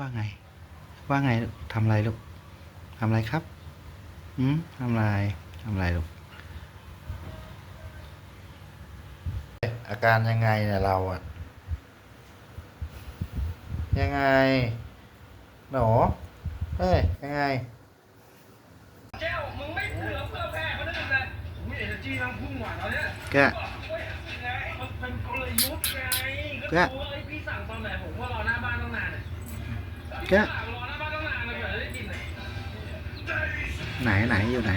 ว่าไง ว่าไงลูกทำอะไรลูกทำอะไรครับอืมทำอะไรทำอะไรลูกอาการยังไงเนี่ยเราอะยังไงหนอเฮ้ยยังไงแก้วมึงไม่เผื่อเพื่อแพ้เขาได้ยังไงอุ้ยเอเนจีมันพุ่งหวานตอนเนี้ยแกเฮ้ยไงมันเป็นกลยุทธ์ไงแกก็รู้ว่าไอ้พี่สั่งตอนไหนผมว่ารอหน้าบ้านต้องนานอะ แกไหนไหนอยู่ไหน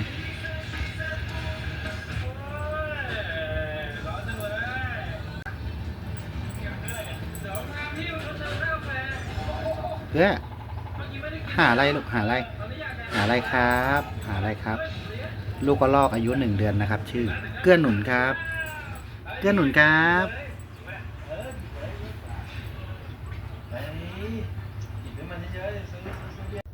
เพื่หาอะไรลูกหาอะไร หาอะไรครับ หาอะไรครับ ลูกก็ลอกอายุหนึ่งเดือนนะครับ ชื่อ เกื้อหนุนครับ เกื้อหนุนครับ manager, eso no es un día.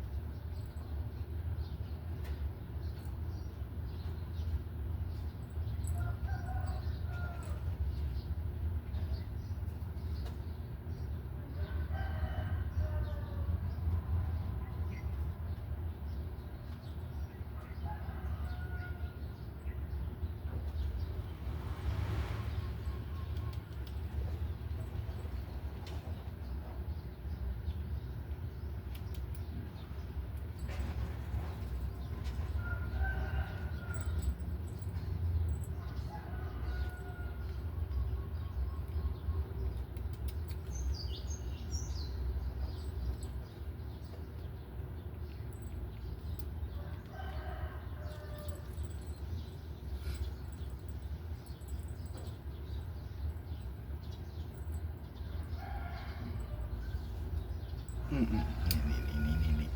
อืมอืมนี่นี่นี่นี่นี่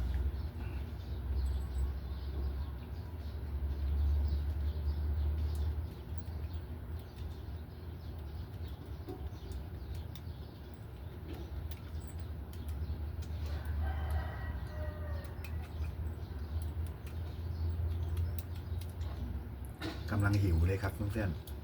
กำลังหิวเลยครับเพื่อนๆ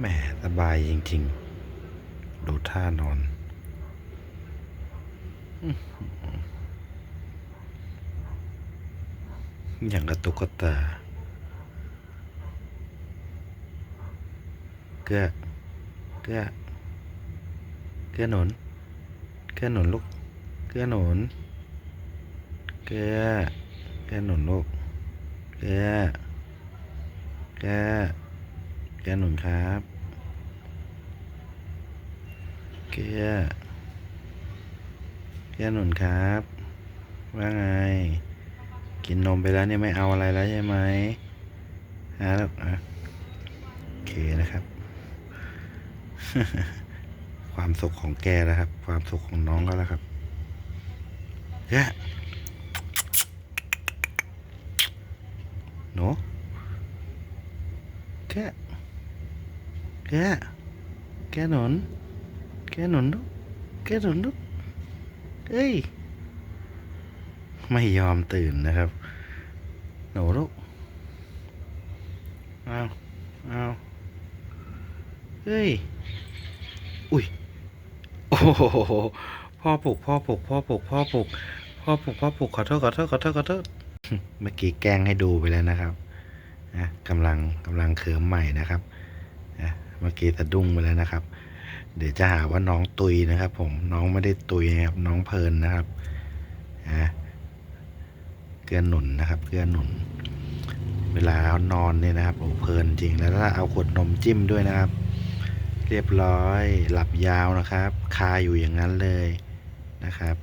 แหมสบายจริงๆ ดูท่านอน อย่างกับตุ๊กตาเกื้อเกื้อเกื้อหนุนเกื้อหนุนลูกเกื้อหนุนเกื้อเกื้อหนุนลูกเกื้อเกื้อ เกื้อหนุนครับ เกื้อเกื้อหนุนครับ ว่าไง กินนมไปแล้วเนี่ยไม่เอาอะไรแล้วใช่ไหมฮะแลูกอะโอเคนะครับ ความสุขของแกนะครับ ความสุขของน้องก็แล้วครับแกหนูแก แก แกหนุนแกหนุนลูก แกหนุนลูก เอ้ย ไม่ยอมตื่นนะครับ หนูลูก เอาเอาเฮ้ย อุ้ย โอ้โห พ่อปลุก พ่อปลุก พ่อปลุก พ่อปลุก พ่อปลุก พ่อปลุก ขอโทษ ขอโทษ ขอโทษ ขอโทษ เมื่อกี้แกล้งให้ดูไปแล้วนะครับนะกำลังกำลังเขิมใหม่นะครับนะ เมื่อกี้สะดุ้งไปแล้วนะครับ เดี๋ยวจะหาว่าน้องตุยนะครับ ผมน้องไม่ได้ตุยนะครับน้องเพลินนะครับนะเกลือหนุนนะครับ เกลือหนุน เวลาเขานอนเนี่ยนะครับโอ้เพลินจริงแล้วถ้าเอาขวดนมจิ้มด้วยนะครับ เรียบร้อยหลับยาวนะครับ คาอยู่อย่างนั้นเลยนะครับ